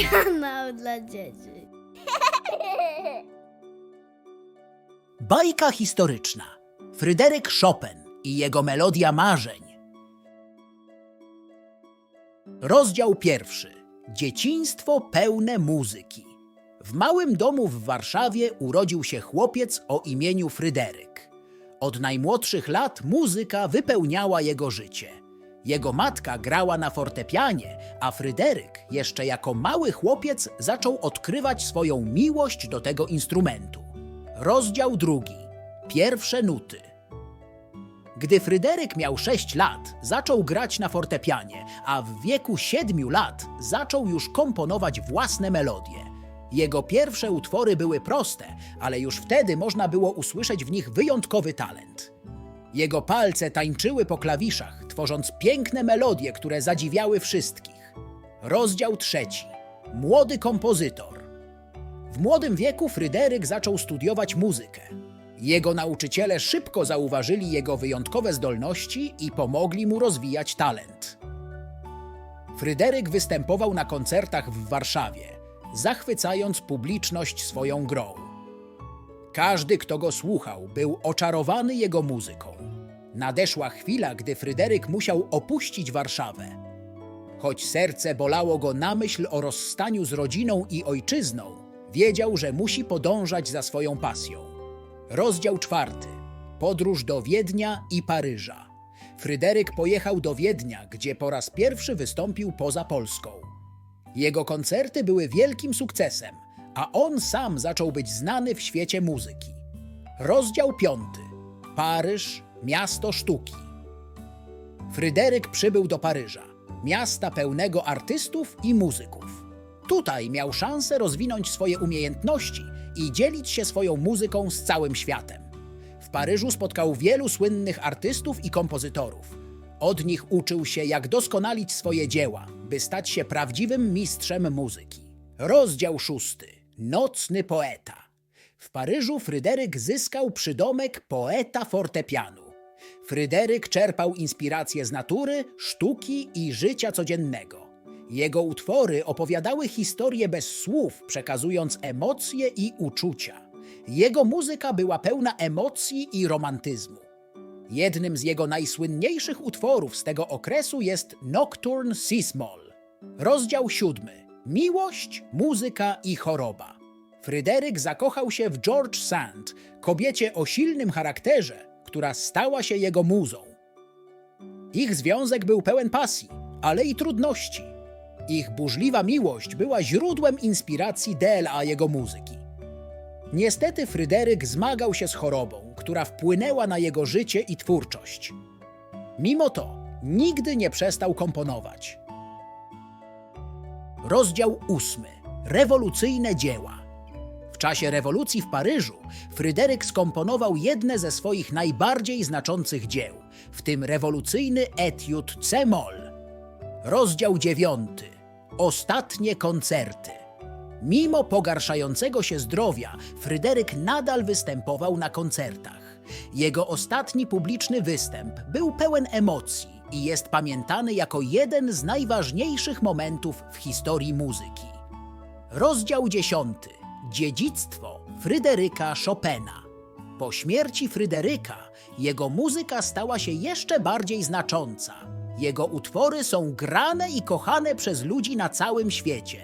Kanał dla dzieci. Bajka historyczna. Fryderyk Chopin i jego melodia marzeń. Rozdział pierwszy. Dzieciństwo pełne muzyki. W małym domu w Warszawie urodził się chłopiec o imieniu Fryderyk. Od najmłodszych lat muzyka wypełniała jego życie. Jego matka grała na fortepianie, a Fryderyk jeszcze jako mały chłopiec zaczął odkrywać swoją miłość do tego instrumentu. Rozdział drugi. Pierwsze nuty. Gdy Fryderyk miał 6 lat, zaczął grać na fortepianie, a w wieku 7 lat zaczął już komponować własne melodie. Jego pierwsze utwory były proste, ale już wtedy można było usłyszeć w nich wyjątkowy talent. Jego palce tańczyły po klawiszach, tworząc piękne melodie, które zadziwiały wszystkich. Rozdział trzeci. Młody kompozytor. W młodym wieku Fryderyk zaczął studiować muzykę. Jego nauczyciele szybko zauważyli jego wyjątkowe zdolności i pomogli mu rozwijać talent. Fryderyk występował na koncertach w Warszawie, zachwycając publiczność swoją grą. Każdy, kto go słuchał, był oczarowany jego muzyką. Nadeszła chwila, gdy Fryderyk musiał opuścić Warszawę. Choć serce bolało go na myśl o rozstaniu z rodziną i ojczyzną, wiedział, że musi podążać za swoją pasją. Rozdział czwarty. Podróż do Wiednia i Paryża. Fryderyk pojechał do Wiednia, gdzie po raz pierwszy wystąpił poza Polską. Jego koncerty były wielkim sukcesem, a on sam zaczął być znany w świecie muzyki. Rozdział piąty. Paryż, miasto sztuki. Fryderyk przybył do Paryża, miasta pełnego artystów i muzyków. Tutaj miał szansę rozwinąć swoje umiejętności i dzielić się swoją muzyką z całym światem. W Paryżu spotkał wielu słynnych artystów i kompozytorów. Od nich uczył się, jak doskonalić swoje dzieła, by stać się prawdziwym mistrzem muzyki. Rozdział szósty. Nocny poeta. W Paryżu Fryderyk zyskał przydomek poeta fortepianu. Fryderyk czerpał inspiracje z natury, sztuki i życia codziennego. Jego utwory opowiadały historie bez słów, przekazując emocje i uczucia. Jego muzyka była pełna emocji i romantyzmu. Jednym z jego najsłynniejszych utworów z tego okresu jest Nocturne Cis-Moll. Rozdział siódmy. Miłość, muzyka i choroba. Fryderyk zakochał się w George Sand, kobiecie o silnym charakterze, która stała się jego muzą. Ich związek był pełen pasji, ale i trudności. Ich burzliwa miłość była źródłem inspiracji dla jego muzyki. Niestety Fryderyk zmagał się z chorobą, która wpłynęła na jego życie i twórczość. Mimo to nigdy nie przestał komponować. Rozdział ósmy. Rewolucyjne dzieła. W czasie rewolucji w Paryżu Fryderyk skomponował jedne ze swoich najbardziej znaczących dzieł, w tym rewolucyjny etiud C-moll. Rozdział dziewiąty. Ostatnie koncerty. Mimo pogarszającego się zdrowia, Fryderyk nadal występował na koncertach. Jego ostatni publiczny występ był pełen emocji i jest pamiętany jako jeden z najważniejszych momentów w historii muzyki. Rozdział 10. Dziedzictwo Fryderyka Chopina. Po śmierci Fryderyka jego muzyka stała się jeszcze bardziej znacząca. Jego utwory są grane i kochane przez ludzi na całym świecie.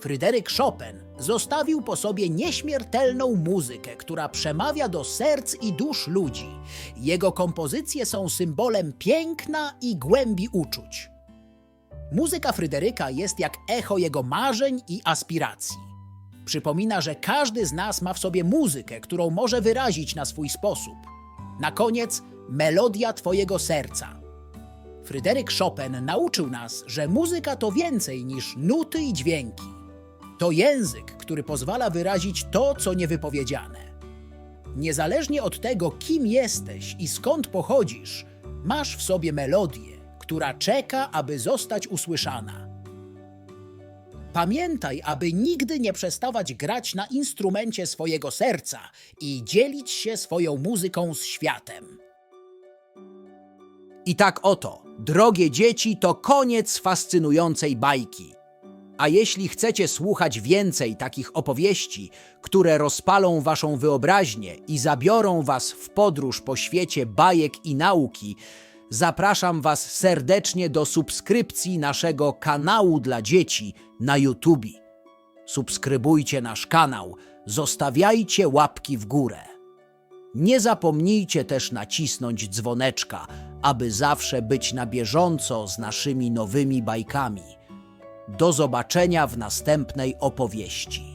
Fryderyk Chopin zostawił po sobie nieśmiertelną muzykę, która przemawia do serc i dusz ludzi. Jego kompozycje są symbolem piękna i głębi uczuć. Muzyka Fryderyka jest jak echo jego marzeń i aspiracji. Przypomina, że każdy z nas ma w sobie muzykę, którą może wyrazić na swój sposób. Na koniec melodia Twojego serca. Fryderyk Chopin nauczył nas, że muzyka to więcej niż nuty i dźwięki. To język, który pozwala wyrazić to, co niewypowiedziane. Niezależnie od tego, kim jesteś i skąd pochodzisz, masz w sobie melodię, która czeka, aby zostać usłyszana. Pamiętaj, aby nigdy nie przestawać grać na instrumencie swojego serca i dzielić się swoją muzyką z światem. I tak oto, drogie dzieci, to koniec fascynującej bajki. A jeśli chcecie słuchać więcej takich opowieści, które rozpalą waszą wyobraźnię i zabiorą was w podróż po świecie bajek i nauki, zapraszam was serdecznie do subskrypcji naszego kanału dla dzieci na YouTube. Subskrybujcie nasz kanał, zostawiajcie łapki w górę. Nie zapomnijcie też nacisnąć dzwoneczka, aby zawsze być na bieżąco z naszymi nowymi bajkami. Do zobaczenia w następnej opowieści.